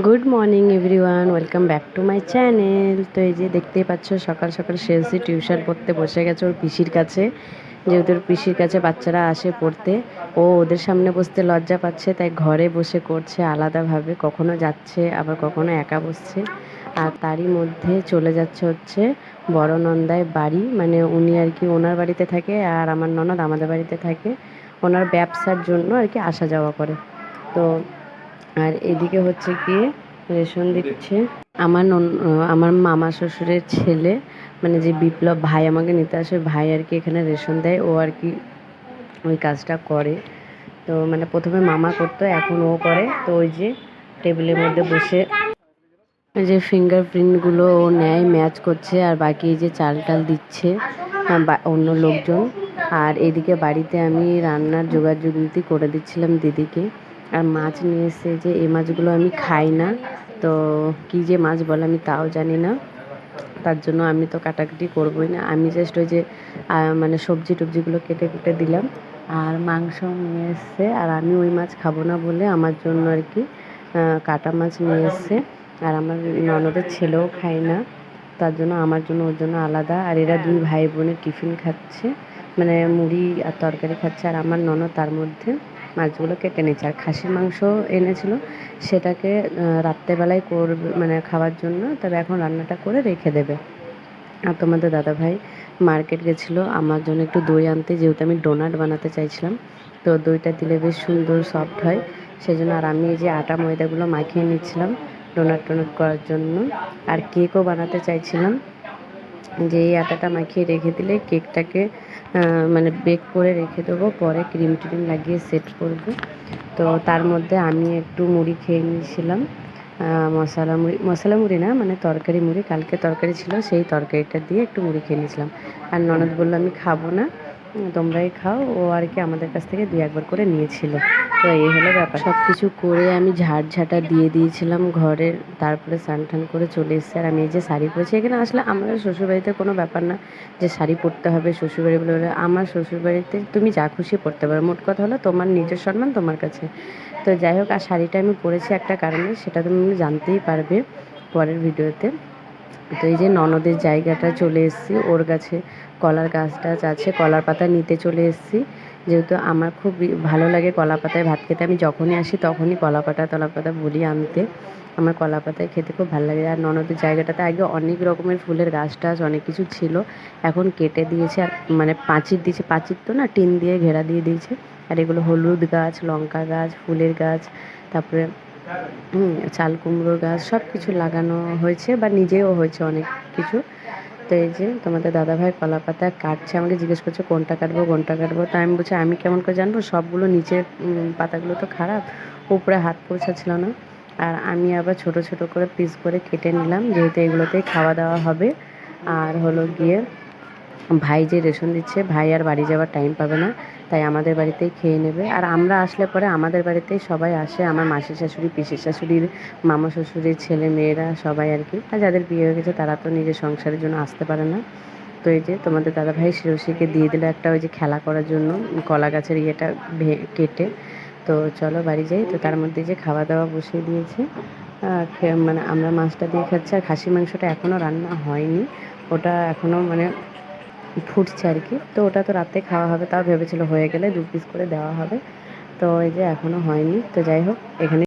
Good morning everyone welcome back to my channel তো এই যে দেখতেই পাচ্ছ, সকাল সকাল শেলসি টিউশন পড়তে বসে গেছে ওর পিসির কাছে। যেহেতু ওর পিসির কাছে বাচ্চারা আসে পড়তে, ও ওদের সামনে বসতে লজ্জা পাচ্ছে, তাই ঘরে বসে করছে আলাদাভাবে। কখনো যাচ্ছে, আবার কখনো একা বসছে। আর তারই মধ্যে চলে যাচ্ছে হচ্ছে বড় নন্দায় বাড়ি। মানে উনি আর কি ওনার বাড়িতে থাকে আর আমার ননদ আমাদের বাড়িতে থাকে। ওনার ব্যবসার জন্য আর কি আসা যাওয়া করে। তো আর এদিকে হচ্ছে গিয়ে রেশন দিচ্ছে। আমার আমার মামা শ্বশুরের ছেলে মানে যে বিপ্লব ভাই আমাকে নিতে আসে, ভাই আর কি এখানে রেশন দেয়, ও আর কি ওই কাজটা করে। তো মানে প্রথমে মামা করতো, এখন ও করে। তো ওই যে টেবিলের মধ্যে বসে যে ফিঙ্গারপ্রিন্টগুলো ও নেয় ম্যাচ করছে, আর বাকি যে চাল টাল দিচ্ছে অন্য লোকজন। আর এদিকে বাড়িতে আমি রান্নার যোগাযোগ করে দিচ্ছিলাম দিদিকে। আর মাছ নিয়ে এসে যে এই মাছগুলো আমি খাই না, তো কী যে মাছ বলে আমি তাও জানি না। তার জন্য আমি তো কাটাকাটি করবোই না। আমি জাস্ট ওই যে মানে সবজি টবজিগুলো কেটে কেটে দিলাম। আর মাংস নিয়ে এসছে আর আমি ওই মাছ খাব না বলে আমার জন্য আর কি কাটা মাছ নিয়ে এসছে আর আমার ননদের ছেলেও খায় না। তার জন্য আমার জন্য, ওর জন্য আলাদা। আর এরা দুই ভাই বোনের টিফিন খাচ্ছে মানে মুড়ি আর তরকারি খাচ্ছে, আর আমার ননদ তার মধ্যে। মাছগুলো কেটে নিচ্ছে আর খাসির মাংস এনেছিল, সেটাকে রাত্রেবেলায় করবে মানে খাওয়ার জন্য, তবে এখন রান্নাটা করে রেখে দেবে। আর তোমাদের দাদাভাই মার্কেট গেছিল, আমার জন্য একটু দই আনতে, যেহেতু আমি ডোনাট বানাতে চাইছিলাম, তো দইটা দিলে বেশ সুন্দর, সফট হয়। সেই জন্য আর আমি এই যে আটা ময়দাগুলো মাখিয়ে নিচ্ছিলাম ডোনাট টোনাট করার জন্য। আর কেকও বানাতে চাইছিলাম, যে এই আটাটা মাখিয়ে রেখে দিলে কেকটাকে মানে বেক করে রেখে দেবো, পরে ক্রিম ট্রিম লাগিয়ে সেট করব। তো তার মধ্যে আমি একটু মুড়ি খেয়ে নিয়েছিলাম। মশলা মুড়ি মশলা মুড়ি না মানে তরকারি মুড়ি, কালকে তরকারি ছিল, সেই তরকারিটা দিয়ে একটু মুড়ি খেয়ে নিয়েছিলাম। আর ননদ বলল, আমি খাব না তোমরাই খাও। ও আর কি আমাদের কাছ থেকে দুই একবার করে নিয়েছিল। তো এই হলো ব্যাপার। সব কিছু করে আমি ঝাড় ঝাঁটা দিয়ে দিয়েছিলাম ঘরের, তারপরে স্নান টান করে চলে এসেছি। আর আমি এই যে শাড়ি পরেছি, এখানে আসলে আমাদের শ্বশুরবাড়িতে কোনো ব্যাপার না যে শাড়ি পরতে হবে শ্বশুরবাড়ি বলে বলে আমার শ্বশুরবাড়িতে তুমি যা খুশি পরতে পারো। মোট কথা হলো তোমার নিজের সম্মান তোমার কাছে। তো যাই হোক, আর শাড়িটা আমি পরেছি একটা কারণে, সেটা তুমি জানতেই পারবে পরের ভিডিওতে। তো এই যে ননদের জায়গাটা চলে এসেছি, ওর কাছে কলার গাছ টাছ আছে, কলার পাতা নিতে চলে এসেছি। যেহেতু আমার খুব ভালো লাগে কলা পাতায় ভাত খেতে, আমি যখনই আসি তখনই কলা পাতা তলা পাতা বলি আনতে। আমার কলা পাতায় খেতে খুব ভালো লাগে। আর ননদের জায়গাটাতে আগে অনেক রকমের ফুলের গাছ টাছ অনেক কিছু ছিল, এখন কেটে দিয়েছে আর মানে পাঁচির দিয়েছে, পাঁচির তো না টিন দিয়ে ঘেরা দিয়ে দিয়েছে। আর এগুলো হলুদ গাছ, লঙ্কা গাছ, ফুলের গাছ, তারপরে চাল কুমড়োর গাছ সব কিছু লাগানো হয়েছে বা নিজেও হয়েছে অনেক কিছু। তো এই যে তোমাদের দাদাভাই কলা পাতা কাটছে, আমাকে জিজ্ঞেস করছে, কোনটা কাটবো কোনটা কাটবো? তো আমি বলছি, আমি কেমন করে জানব? সবগুলো নিচের পাতাগুলো তো খারাপ, উপরে হাত পৌঁছাচ্ছিল না। আর আমি আবার ছোট ছোট করে পিস করে কেটে নিলাম, যেহেতু এগুলোতেই খাওয়া দাওয়া হবে। আর হলো গিয়ে ভাই যে রেশন দিচ্ছে, ভাই আর বাড়ি যাওয়ার টাইম পাবে না, তাই আমাদের বাড়িতেই খেয়ে নেবে। আর আমরা আসলে পরে আমাদের বাড়িতেই সবাই আসে, আমার মাসির শাশুড়ি, পিসির শাশুড়ির, মামা শ্বশুরের, ছেলে মেয়েরা সবাই আর কি। আর যাদের বিয়ে হয়ে গেছে, তারা তো নিজের সংসারের জন্য আসতে পারে না। তো এই যে তোমাদের দাদা ভাই শিরোশিকে দিয়ে দিল একটা ওই যে খেলা করার জন্য, কলা গাছের ইয়েটা কেটে। তো চলো বাড়ি যাই, তো তার মধ্যে যে খাওয়া দাওয়া বসিয়ে দিয়েছে। মানে আমরা মাছটা দিয়ে খাচ্ছি, আর খাসি মাংসটা এখনও রান্না হয়নি। ওটা এখনও মানে ফুটছে আর কি। তো ওটা তো রাতে খাওয়া হবে, তাও ভেবেছিল হয়ে গেলে দু পিস করে দেওয়া হবে। তো এই যে এখনও হয়নি। তো যাই হোক, এখানে